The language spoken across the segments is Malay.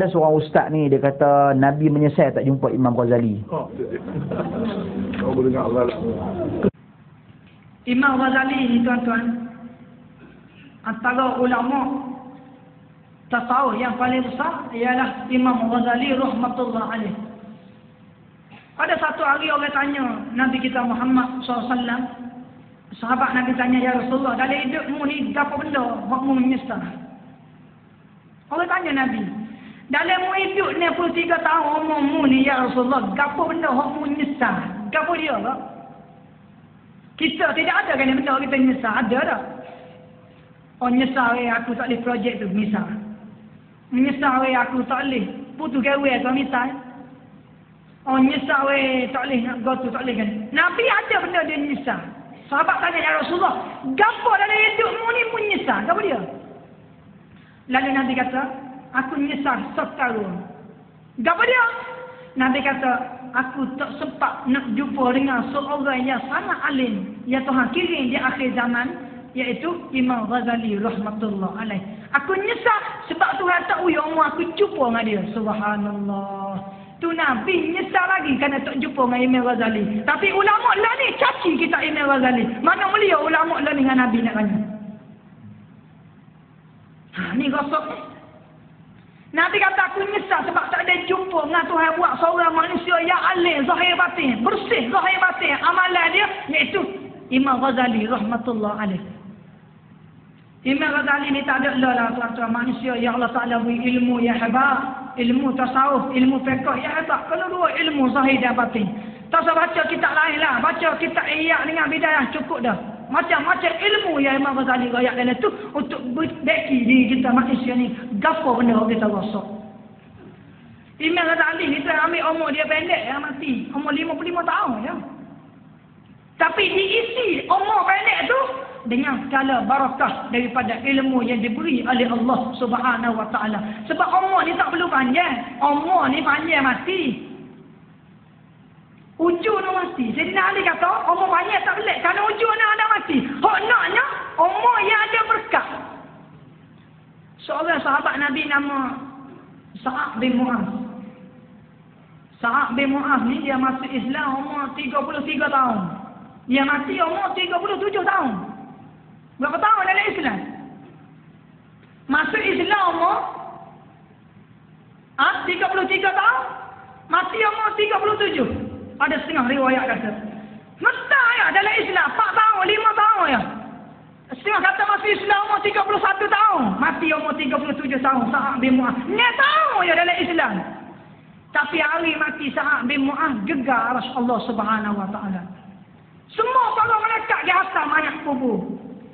ada seorang ustaz ni dia kata Nabi menyesal tak jumpa Imam Ghazali. Oh, Kau boleh dengar Allah lah. Imam Ghazali ni tuan-tuan antara ulama tasawuf yang paling besar ialah Imam Ghazali rahmatullah alaih. Ada satu hari orang tanya Nabi kita Muhammad SAW Sahabat Nabi tanya Ya Rasulullah Dalam hidupmu ni apa benda Wakmu menyesal Orang tanya Nabi dalam mu hidup ni puluh tiga tahun umurmu ni ya Rasulullah. Apa benda yang mu nyesal? Apa dia tak? Kita tidak ada kan benda kita nyesal. Ada tak? Oh nyesal eh aku tak boleh projek tu misal. Menyesal eh aku tak boleh putus gawe tu misal. Oh nyesal eh tak boleh nak go tu tak boleh kan. Nabi ada benda dia nyesal. Sahabat tanya ya Rasulullah. Gapo dalam hidupmu ni mu nyesal? Apa dia? Lalu Nabi kata, aku menyesal setahun. Gapa dia? Nabi kata, aku tak sempat nak jumpa dengan seorang yang sangat alim. Ya Tuhan kirim di akhir zaman. Iaitu Imam Ghazali rahmatullah alaih. Aku nyesal sebab Tuhan tak umur aku jumpa dengan dia. Subhanallah. Tu Nabi nyesal lagi kerana tak jumpa dengan Imam Ghazali. Tapi ulama lah ni caci kita Imam Ghazali. Mana mulia ulama lah dengan Nabi nak tanya. Ha, ni ni. Nabi kata aku nyesal sebab tak ada jumpa dengan Tuhan buat seorang manusia yang alim, zahir batin, bersih zahir batin. Amalan dia iaitu Imam Ghazali rahmatullah alaih. Imam Ghazali ni tak ada lah tuan-tuan manusia yang Allah Ta'ala beri ilmu yang hebat. Ilmu tasawuf, ilmu fiqah yang hebat. Kalau dua ilmu zahir dan batin. Tak usah baca kitab lain lah. Baca kitab iyak dengan bidayah cukup dah. Macam-macam ilmu yang Imam Ghazali rakyat dalam itu untuk beki diri kita manusia ni. Gapa benda yang kita rasa. Imam Ghazali ni kita ambil umur dia pendek yang mati. Umur 55 tahun ya. Tapi diisi umur pendek tu dengan segala barakah daripada ilmu yang diberi oleh Allah Subhanahu Wa Taala. Sebab umur ni tak perlu panjang. Umur ni panjang mati. Ujung nak mati. Jadi Ali kata, umur banyak tak boleh. Kerana ujung nak ada mati. Hak naknya, umur yang ada berkah. Seorang sahabat Nabi nama Sa'ad bin Mu'az. Sa'ad bin Mu'az ni dia masuk Islam umur 33 tahun. Dia mati umur 37 tahun. Berapa tahun dalam Islam? Masuk Islam umur ah, ha, 33 tahun. Mati umur 37. Ada setengah riwayat kata. Mesti ya dalam Islam 4 tahun, 5 tahun ya. Setengah kata masih Islam umur 31 tahun. Mati umur 37 tahun. Sa'ad bin Mu'ah. Ni tahu ya dalam Islam. Tapi hari mati Sa'ad bin Mu'ah gegar Allah subhanahu wa ta'ala. Semua para malaikat di atas mayat kubur.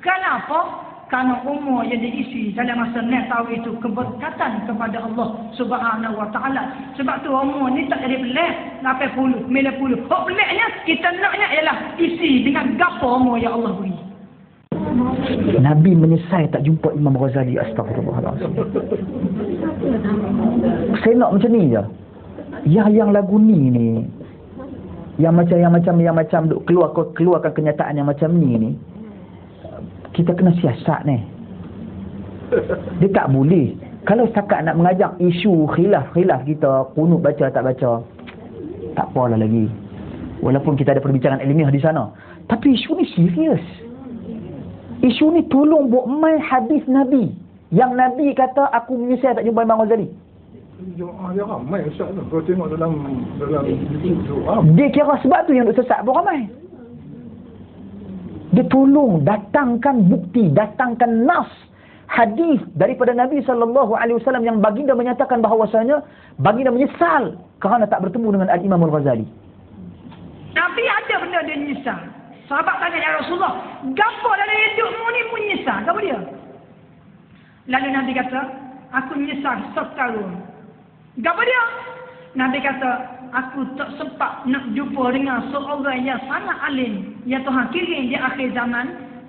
Kenapa? Karena umur yang diisi dalam masa ni tahu itu keberkatan kepada Allah Subhanahu Wa Taala. Sebab tu umur ni tak jadi pelik 80, 90. Hak peliknya kita naknya ialah isi dengan gapo umur yang Allah beri. Nabi menyesal tak jumpa Imam Ghazali astagfirullahalazim. Saya nak macam ni je. Yang yang lagu ni ni yang macam yang macam yang macam keluar keluarkan kenyataan yang macam ni ni kita kena siasat ni. Dia tak boleh. Kalau setakat nak mengajak isu khilaf-khilaf kita kunut baca tak baca tak apalah lagi. Walaupun kita ada perbincangan ilmiah di sana. Tapi isu ni serius. Isu ni tolong buat main hadis Nabi. Yang Nabi kata aku menyesal tak jumpa Imam Ghazali. Dia ramai Ustaz. Tu. Kau tengok dalam dalam Dia kira sebab tu yang duk sesat pun ramai. Dia tolong datangkan bukti, datangkan nas hadis daripada Nabi sallallahu alaihi wasallam yang baginda menyatakan bahawasanya baginda menyesal kerana tak bertemu dengan Al-Imam Al-Ghazali. Nabi ada benda dia menyesal. Sahabat tanya ya Rasulullah, gapo dalam hidupmu ni menyesal? Gapo dia? Lalu Nabi kata, aku menyesal setahun. Gapo dia? Nabi kata, aku tak sempat nak jumpa dengan seorang yang sangat alim yang Tuhan kirim di akhir zaman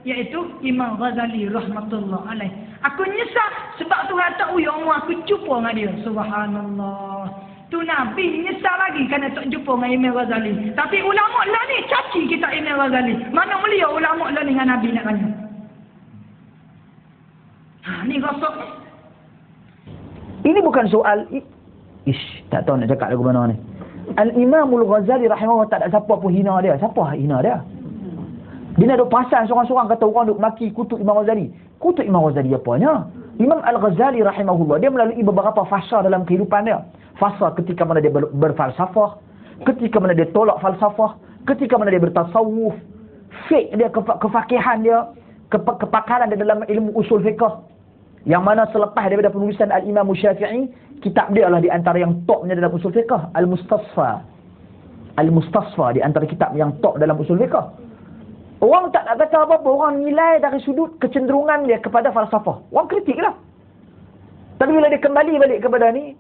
iaitu Imam Ghazali rahmatullah alaih. Aku nyesal sebab Tuhan tak uyah umur aku jumpa dengan dia. Subhanallah. Tu Nabi nyesal lagi kerana tak jumpa dengan Imam Ghazali. Tapi ulama lah ni caci kita Imam Ghazali. Mana mulia ulama lah ni dengan Nabi nak tanya. Ha, ni gosok ni. Ini bukan soal ish, tak tahu nak cakap lagu mana ni. Al-Imamul Ghazali rahimahullah tak ada siapa pun hina dia. Siapa hina dia? Nak duk pasal seorang-seorang kata orang duk maki kutuk Imam Ghazali. Kutuk Imam Ghazali apanya? Imam Al-Ghazali rahimahullah dia melalui beberapa fasa dalam kehidupan dia. Fasa ketika mana dia ber, berfalsafah, ketika mana dia tolak falsafah, ketika mana dia bertasawuf, fake dia ke, kefakihan dia, ke, kepakaran dia dalam ilmu usul fiqh. Yang mana selepas daripada penulisan Al-Imam Syafi'i, kitab dia adalah di antara yang topnya dalam usul fiqh, Al-Mustasfa. Al-Mustasfa di antara kitab yang top dalam usul fiqh. Orang tak nak kata apa-apa. Orang nilai dari sudut kecenderungan dia kepada falsafah. Orang kritik lah. Tapi bila dia kembali balik kepada ni,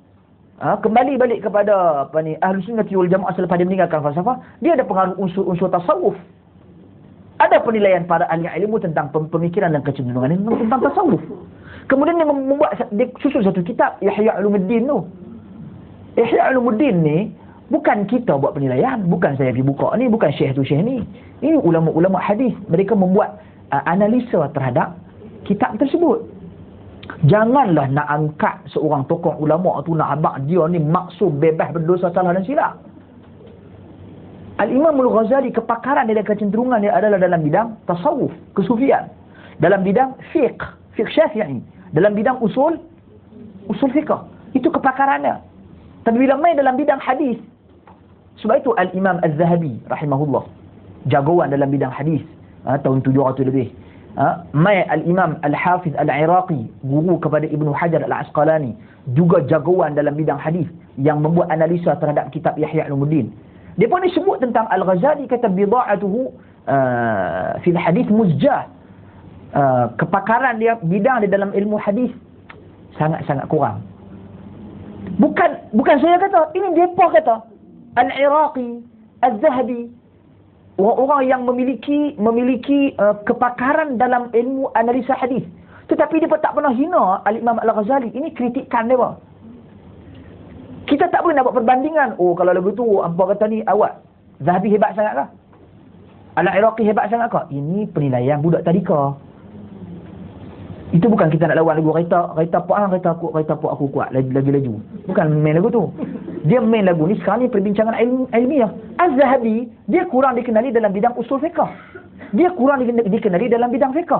ha, kembali balik kepada apa ni, ahli sunnati wal jamaah selepas dia meninggalkan falsafah, dia ada pengaruh unsur-unsur tasawuf. Ada penilaian para ahli ilmu tentang pemikiran dan kecenderungan ini tentang tasawuf. Kemudian dia membuat, dia susun satu kitab, Yahya Ulumuddin tu. Yahya Ulumuddin ni, Bukan kita buat penilaian, bukan saya pergi buka ni, bukan syekh tu syekh ni. Ini ulama-ulama hadis, mereka membuat uh, analisa terhadap kitab tersebut. Janganlah nak angkat seorang tokoh ulama tu nak abak dia ni maksud bebas berdosa salah dan silap. Al-Imam Al-Ghazali kepakaran dia dan kecenderungan dia adalah dalam bidang tasawuf, kesufian. Dalam bidang fiqh, fiqh syafi'i. Dalam bidang usul, usul fiqh. Itu kepakarannya. Tapi bila main dalam bidang hadis, sebab itu Al-Imam Az-Zahabi rahimahullah jagoan dalam bidang hadis ha, tahun 700 lebih. Ha, mai Al-Imam Al-Hafiz Al-Iraqi guru kepada Ibnu Hajar Al-Asqalani juga jagoan dalam bidang hadis yang membuat analisa terhadap kitab Yahya Al-Muddin. Dia pun disebut tentang Al-Ghazali kata bida'atuhu uh, fil hadis muzjah. Uh, kepakaran dia bidang dia dalam ilmu hadis sangat-sangat kurang. Bukan bukan saya kata, ini depa kata. Al-Iraqi, Al-Zahabi, orang-orang yang memiliki memiliki uh, kepakaran dalam ilmu analisa hadis. Tetapi dia tak pernah hina Al-Imam Al-Ghazali. Ini kritikan dia. Kita tak boleh nak buat perbandingan. Oh, kalau lagu tu, apa kata ni, awak. Zahabi hebat sangat kah? Al-Iraqi hebat sangat kah? Ini penilaian budak tadika. Itu bukan kita nak lawan lagu kereta, kereta apa ah, kereta aku, kereta apa aku kuat lagi lagi laju. Bukan main lagu tu. Dia main lagu ni sekarang ni perbincangan ilmiah. Az-Zahabi, dia kurang dikenali dalam bidang usul fiqh. Dia kurang dikenali dalam bidang fiqh.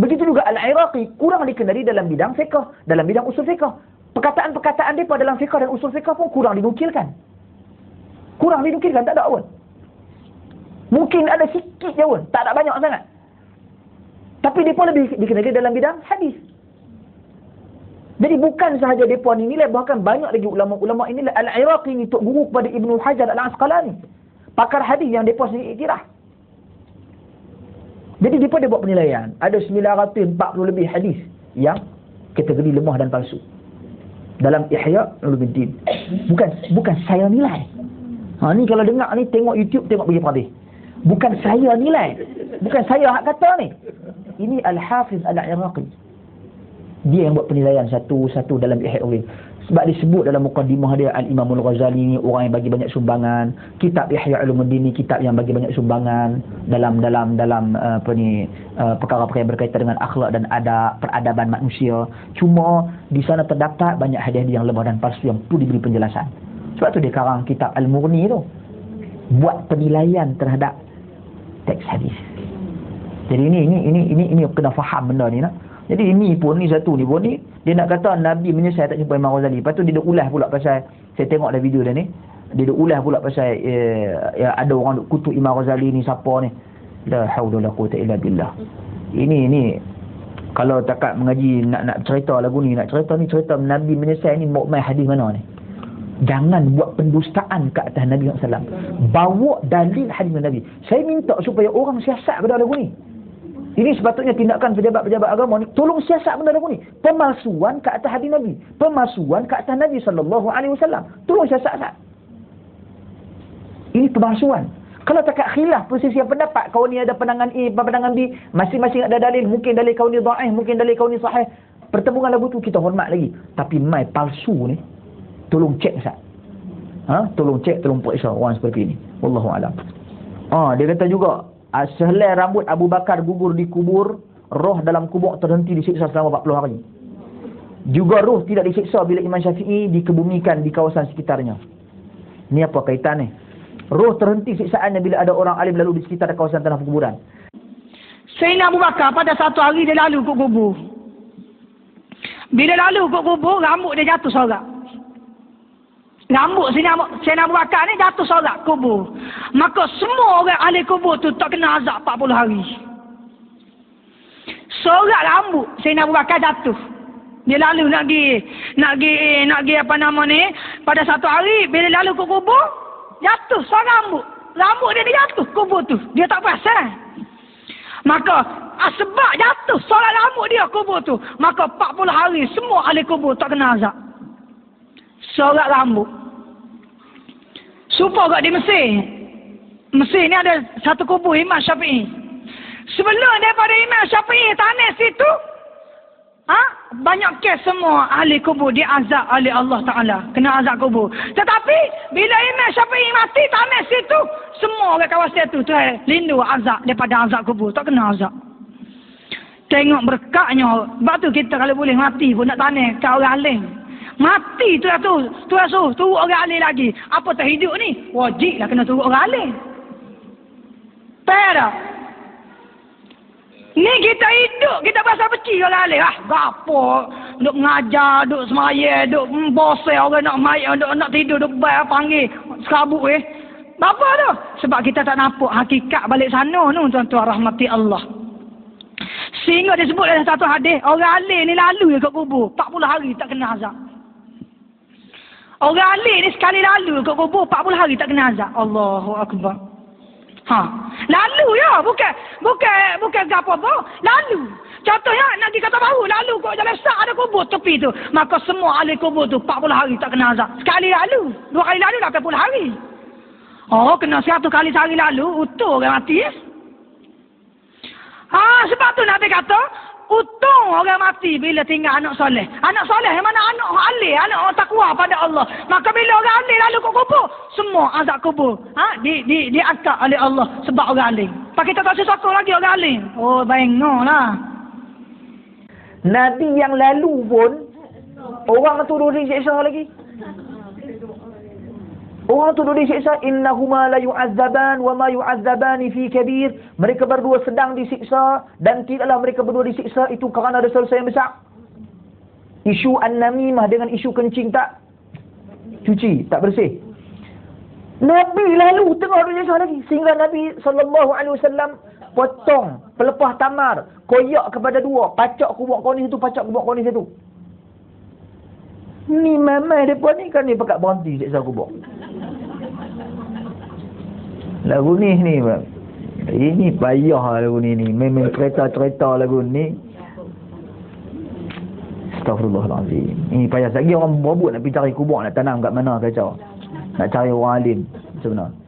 Begitu juga Al-Iraqi kurang dikenali dalam bidang fiqh, dalam bidang usul fiqh. Perkataan-perkataan dia dalam fiqh dan usul fiqh pun kurang dinukilkan. Kurang dinukilkan, tak ada pun. Mungkin ada sikit je pun, tak ada banyak sangat. Tapi pun lebih dikenali dalam bidang hadis. Jadi bukan sahaja mereka ni nilai, bahkan banyak lagi ulama-ulama ini Al-Iraqi ni tok guru kepada Ibnu Hajar Al-Asqalani. Pakar hadis yang mereka sendiri iktiraf. Jadi mereka dia buat penilaian. Ada 940 lebih hadis yang kategori lemah dan palsu. Dalam Ihya Ulumuddin. Bukan bukan saya nilai. Ha ni kalau dengar ni tengok YouTube tengok bagi pradis. Bukan saya nilai. Bukan saya hak kata ni. Ini Al-Hafiz Al-Iraqi. Dia yang buat penilaian satu-satu dalam Ihya Ulum. Sebab disebut dalam mukadimah dia Al-Imam Al-Ghazali ni orang yang bagi banyak sumbangan. Kitab Ihya Ulumuddin ni kitab yang bagi banyak sumbangan dalam dalam dalam uh, apa ni uh, perkara-perkara yang berkaitan dengan akhlak dan adab, peradaban manusia. Cuma di sana terdapat banyak hadiah yang lemah dan palsu yang perlu diberi penjelasan. Sebab tu dia karang kitab Al-Murni tu. Buat penilaian terhadap teks hadis. Jadi ini ini ini ini ini kena faham benda ni nak. Jadi ini pun ni satu ni pun ni dia nak kata Nabi menyesal tak jumpa Imam Ghazali. Lepas tu dia ulas pula pasal saya tengok dah video dia ni. Dia ulas pula pasal eh, ya, ada orang kutuk Imam Ghazali ni siapa ni. La haula la quwata illa billah. Ini ini kalau takat mengaji nak nak cerita lagu ni nak cerita ni cerita Nabi menyesal ni main hadis mana ni? Jangan buat pendustaan ke atas Nabi SAW. Bawa dalil hadis Nabi. Saya minta supaya orang siasat pada lagu ni. Ini sepatutnya tindakan pejabat-pejabat agama ni. Tolong siasat benda ni. Pemalsuan ke atas hadis Nabi. Pemalsuan ke atas Nabi SAW. Tolong siasat. -sat. Ini pemalsuan. Kalau tak khilaf posisi yang pendapat. Kau ni ada penangan A, penangan B. Masing-masing ada dalil. Mungkin dalil kau ni da'ih. Mungkin dalil kau ni sahih. Pertemuan lagu tu kita hormat lagi. Tapi mai palsu ni tolong cek Ustaz. Ha? Tolong cek, tolong periksa orang seperti ini. Wallahu alam. Ah, dia kata juga, sehelai rambut Abu Bakar gugur di kubur, roh dalam kubur terhenti disiksa selama 40 hari. Juga roh tidak disiksa bila Imam Syafi'i dikebumikan di kawasan sekitarnya. Ni apa kaitan ni? Roh terhenti siksaannya bila ada orang alim lalu di sekitar kawasan tanah perkuburan. Sayyidina Abu Bakar pada satu hari dia lalu ke kubur. Bila lalu ke kubur, rambut dia jatuh sorak. Rambut Sayyidina Abu Bakar ni jatuh sorak kubur. Maka semua orang ahli kubur tu tak kena azab 40 hari. Sorak rambut Sayyidina Abu Bakar jatuh. Dia lalu nak pergi, nak pergi, nak pergi apa nama ni. Pada satu hari, bila lalu ke kubur, jatuh sorak rambut. Rambut dia, dia jatuh kubur tu. Dia tak perasan. Maka, ah, sebab jatuh sorak rambut dia kubur tu. Maka 40 hari, semua ahli kubur tak kena azab. Sorak rambut. Supaya kat di Mesir. Mesir ni ada satu kubur Imam Syafi'i. Sebelum daripada Imam Syafi'i tanah situ, ha? banyak kes semua ahli kubur diazab oleh Allah Ta'ala. Kena azab kubur. Tetapi, bila Imam Syafi'i mati tanah situ, semua orang kawasan itu tu lindu azab daripada azab kubur. Tak kena azab. Tengok berkatnya. Sebab tu kita kalau boleh mati pun nak tanah ke orang alim. Mati tu lah tu. Tu lah suruh. Turut orang alim lagi. Apa tak hidup ni? Wajib lah kena turut orang alim. Fair Ni kita hidup. Kita berasa beci orang alim. Ah, gapo. Duk mengajar. Duk semaya. Duk bose orang nak main. Duk nak tidur. Duk bayar panggil. Serabut eh. Apa tu? Sebab kita tak nampak hakikat balik sana tu. Tuan-tuan rahmati Allah. Sehingga disebut dalam satu hadis. Orang alim ni lalu je kat kubur. 40 hari tak kena azab. Orang alik ni sekali lalu ke kubur 40 hari tak kena azab. Allahu akbar. Ha. Lalu ya, bukan bukan bukan apa apa. Lalu. Contohnya nak pergi kata baru lalu kau jalan besar ada kubur tepi tu. Maka semua ahli kubur tu 40 hari tak kena azab. Sekali lalu, dua kali lalu dah 40 hari. Oh, kena satu kali sehari lalu utuh orang mati. Ha, sebab tu Nabi kata, Untung orang mati bila tinggal anak soleh. Anak soleh yang mana anak alih, anak orang takwa pada Allah. Maka bila orang alih lalu ke kubur, semua azab kubur. Ha? Di, di, diangkat oleh Allah sebab orang alih. Pak kita tak sesuatu lagi orang alih. Oh, bengok lah. Nabi yang lalu pun, orang tu disiksa lagi. Orang tu duduk disiksa innahuma la yu'azzaban wa ma yu'azzabani fi kabir. Mereka berdua sedang disiksa dan tidaklah mereka berdua disiksa itu kerana ada dosa yang besar. Isu an-namimah dengan isu kencing tak cuci, tak bersih. Nabi lalu tengah duduk disiksa lagi sehingga Nabi sallallahu alaihi wasallam potong pelepah tamar, koyak kepada dua, pacak kubur kau ni satu, pacak kubur kau ni satu. Ni memang depa ni kan ni pakat berhenti siksa kubur. Lagu ni ni bang. Ini payah lagu ni ni. Memang kereta-kereta lagu ni. Astaghfirullahalazim. Ini payah lagi orang buat nak pergi cari kubur nak tanam kat mana kacau. Nak cari orang alim sebenarnya.